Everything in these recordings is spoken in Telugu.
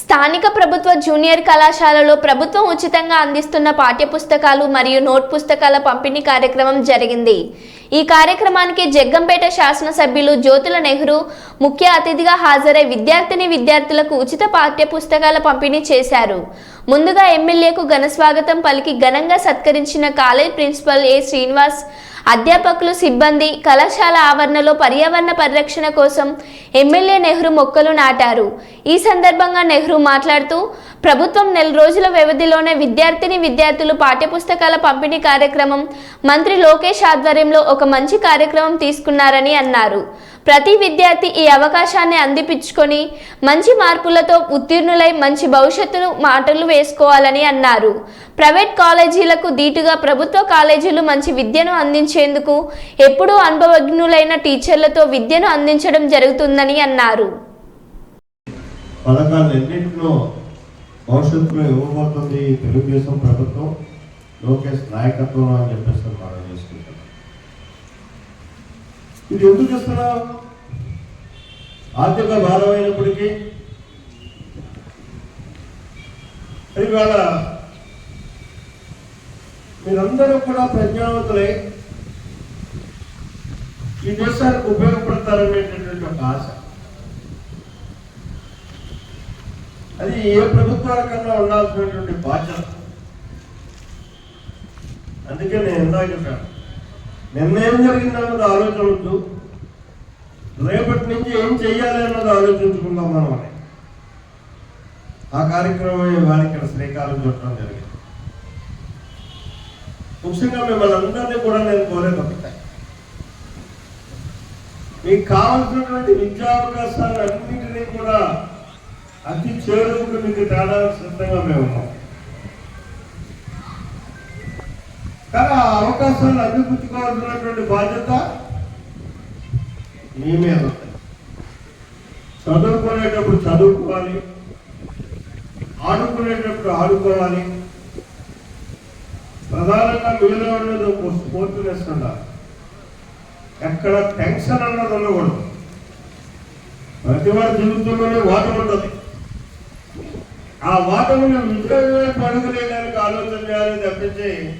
స్థానిక ప్రభుత్వ జూనియర్ కళాశాలలో ప్రభుత్వం ఉచితంగా అందిస్తున్న పాఠ్యపుస్తకాలు మరియు నోట్ పుస్తకాల పంపిణీ కార్యక్రమం జరిగింది. ఈ కార్యక్రమానికి జగ్గంపేట శాసనసభ్యులు జ్యోతుల నెహ్రూ ముఖ్య అతిథిగా హాజరై విద్యార్థిని విద్యార్థులకు ఉచిత పాఠ్యపుస్తకాల పంపిణీ చేశారు. ముందుగా ఎమ్మెల్యేకు ఘనస్వాగతం పలికి ఘనంగా సత్కరించిన కాలేజ్ ప్రిన్సిపల్ ఏ శ్రీనివాస్ అధ్యాపకులు సిబ్బంది కళాశాల ఆవరణలో పర్యావరణ పరిరక్షణ కోసం ఎమ్మెల్యే నెహ్రూ మొక్కలు నాటారు. ఈ సందర్భంగా నెహ్రూ మాట్లాడుతూ ప్రభుత్వం నెల రోజుల వ్యవధిలోనే విద్యార్థిని విద్యార్థులు పాఠ్యపుస్తకాల పంపిణీ కార్యక్రమం మంత్రి లోకేష్ ఆధ్వర్యంలో ఒక మంచి కార్యక్రమం తీసుకున్నారని అన్నారు. ప్రతి విద్యార్థి ఈ అవకాశాన్ని అందిపించుకొని మంచి మార్పులతో ఉత్తీర్ణులై మంచి భవిష్యత్తును మాటలు వేసుకోవాలని అన్నారు. ప్రైవేట్ కాలేజీలకు దీటుగా ప్రభుత్వ కాలేజీలు మంచి విద్యను అందించేందుకు ఎప్పుడూ అనుభవజ్ఞులైన టీచర్లతో విద్యను అందించడం జరుగుతుందని అన్నారు. పథకాలు ఎన్నింటిలో భవిష్యత్తులో ఇవ్వబోతుంది తెలుగుదేశం ప్రభుత్వం లోకేష్ నాయకత్వం అని చెప్పేసి మనం చేసుకుంటాం. ఇది ఎందుకు ఇస్తున్నాం ఆర్థిక భారం అయినప్పటికీ ఇవాళ మీరందరూ కూడా ప్రజ్ఞావంతులై ఈ దేశానికి ఉపయోగపడతారనేటటువంటి ఒక ఆశ. అది ఏ ప్రభుత్వాలకన్నా ఉండాల్సినటువంటి బాధ్యత? అందుకే నేను ఇందాక చెప్పాను. నిన్న జరిగిందన్నది ఆలోచన వద్దు రేపటి నుంచి ఏం చెయ్యాలి అన్నది ఆలోచించుకుందాం మనం అని. ఆ కార్యక్రమం ఇవాళ ఇక్కడ శ్రీకారం చుట్టడం జరిగింది. ముఖ్యంగా మిమ్మల్ని అందరినీ కూడా నేను కోరేది ఒకటే. మీకు కావాల్సినటువంటి విద్యా అవకాశాలు అన్నింటినీ కూడా అతి చేరువుకు మీకు తేడా సిద్ధంగా మేము ఉన్నాం. కానీ ఆ అవకాశాలు అందిపుచ్చుకోవాల్సినటువంటి బాధ్యత మీ మీద చదువుకునేటప్పుడు చదువుకోవాలి ఆడుకునేటప్పుడు ఆడుకోవాలి. ప్రధానంగా మీలో ఉన్నది ఒక స్ఫూర్తినెస్ ఉండాలి. ఎక్కడ టెన్షన్ అన్నది ఉండకూడదు. ప్రతి వారి జీవితంలోనే వాటి ఉంటుంది ఆ వాటముని విజయమే పడుగులేయడానికి ఆలోచన చేయాలని తప్పించి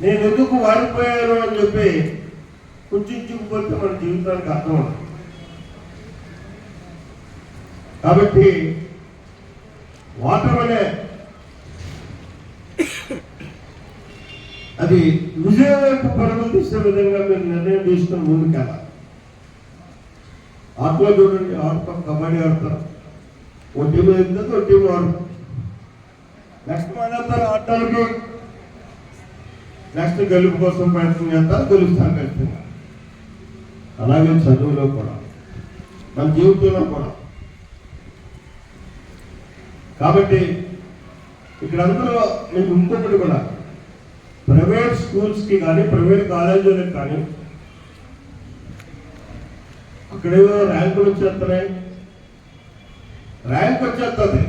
నేను ఎందుకు వాడిపోయాను అని చెప్పి కుంచుకుపోతే మన జీవితానికి అర్థం ఉండదు. కాబట్టి వాటమనే అది విజయం వైపు పరుగులు విధంగా మీరు నిర్ణయం తీసుకుని ముందుకెళ్ళాలి. ఆటలో చూడండి ఆడతాం కబడ్డీ ఆడతారు ఓ టీం వెళ్తుంది ఓ నెక్స్ట్ మానేస్తారు ఆడటానికి? నెక్స్ట్ గెలుపు కోసం ప్రయత్నం చేస్తారు గెలుస్తాను ఖచ్చితంగా అలాగే చదువులో కూడా మన జీవితంలో కూడా. కాబట్టి ఇక్కడ అందరూ మీకు ఇంకొకటి కూడా ప్రైవేట్ స్కూల్స్కి కానీ ప్రైవేట్ కాలేజీలకు కానీ అక్కడేదో ర్యాంకులు వచ్చేస్తున్నాయి. ర్యాంక్ వచ్చేస్తుంది.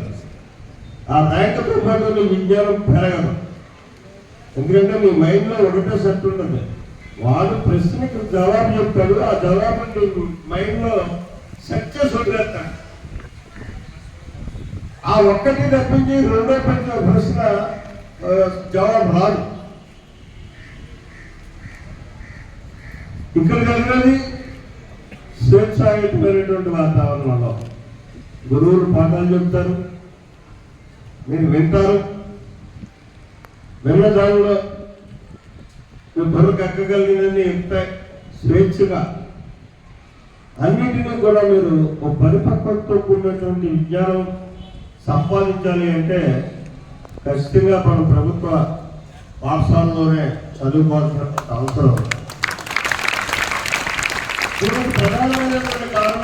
ఆ ర్యాంక్తో పాటు నీ విజ్ఞానం పెరగదు. ఎందుకంటే నీ మైండ్లో ఒకటే సెట్ ఉంటుంది. వాడు ప్రశ్నకు జవాబు చెప్తాడు ఆ జవాబు నీ మైండ్లో సెట్ చేసి వదిలేస్తాడు. ఆ ఒక్కటి తప్పించి రెండో పెట్టిన ప్రశ్న జవాబు రాదు. ఇక్కడ కలిగినది స్వేచ్ఛాయుతమైనటువంటి వాతావరణంలో. గురువులు పాఠాలు చెప్తారు. మీరు వింటారు. విన్న దానిలో మీ బరువు ఎక్కగలిగినన్ని ఎక్కుతాయి స్వేచ్ఛగా అన్నిటినీ కూడా మీరు ఒక పరిపక్వతతో కూడినటువంటి విజ్ఞానం సంపాదించాలి అంటే ఖచ్చితంగా మన ప్రభుత్వ పాఠశాలలోనే చదువుకోవాల్సిన అవసరం. ప్రధానమైనటువంటి కారణం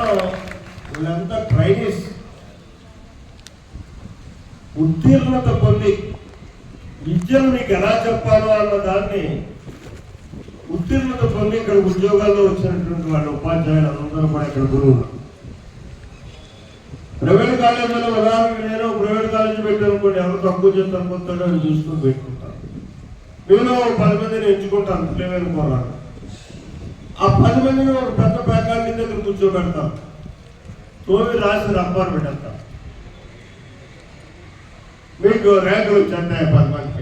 వీళ్ళంతా ట్రైనీస్ ఉత్తీర్ణత పొంది విద్యను నీకు ఎలా చెప్పాలో అన్న దాన్ని ఉత్తీర్ణత పొంది ఇక్కడ ఉద్యోగాల్లో వచ్చినటువంటి వాళ్ళ ఉపాధ్యాయులు అందరూ కూడా ఇక్కడ గురువులు. ప్రైవేట్ కాలేజీలో ఉదాహరణకి నేను ప్రైవేట్ కాలేజీ పెట్టానుకోండి ఎవరు తక్కువ చేసి తగ్గుతాడో అని చూసుకుని పెట్టుకుంటాను. నేను ఒక పది మందిని ఎంచుకుంటాను ప్రైవేట్ పోరాడు ఆ పది మందిని ఒక పెద్ద ప్యాకాల దగ్గర కూర్చోబెడతాను. కోవిడ్ రాసి రప్పారు బిడ్డంతా మీకు ర్యాంకులు చెందాయి పది మంది